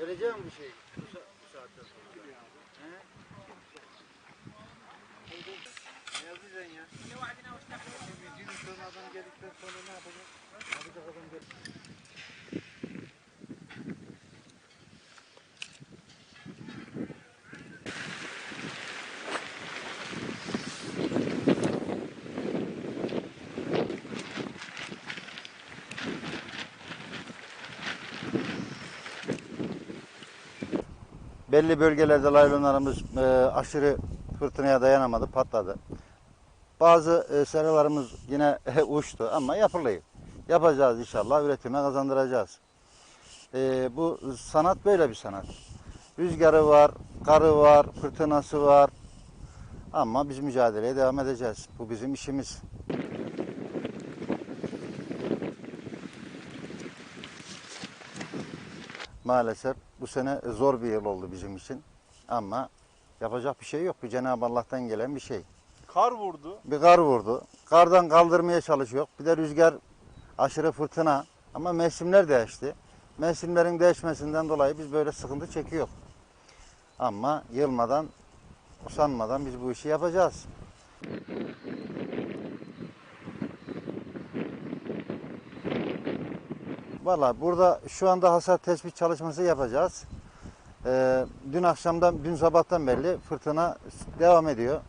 Vereceğim bir şey. Bu, sa bu saatten sonra. He? Ne yapacaksın ya? Bir gün sonra adam geldikten sonra ne yapacak? Belli bölgelerde laylonlarımız e, aşırı fırtınaya dayanamadı, patladı. Bazı e, seralarımız yine uçtu ama yapılıyor. Yapacağız inşallah, üretime kazandıracağız. E, bu sanat böyle bir sanat. Rüzgarı var, karı var, fırtınası var. Ama biz mücadeleye devam edeceğiz. Bu bizim işimiz. Maalesef bu sene zor bir yıl oldu bizim için. Ama yapacak bir şey yok. Bu Cenab-ı Allah'tan gelen bir şey. Kar vurdu. Bir kar vurdu. Kardan kaldırmaya çalışıyor. Bir de rüzgar aşırı fırtına. Ama mevsimler değişti. Mevsimlerin değişmesinden dolayı biz böyle sıkıntı çekiyor. Ama yılmadan, usanmadan biz bu işi yapacağız. Valla burada şu anda hasar tespit çalışması yapacağız. Ee, dün akşamdan, dün sabahtan belli fırtına devam ediyor.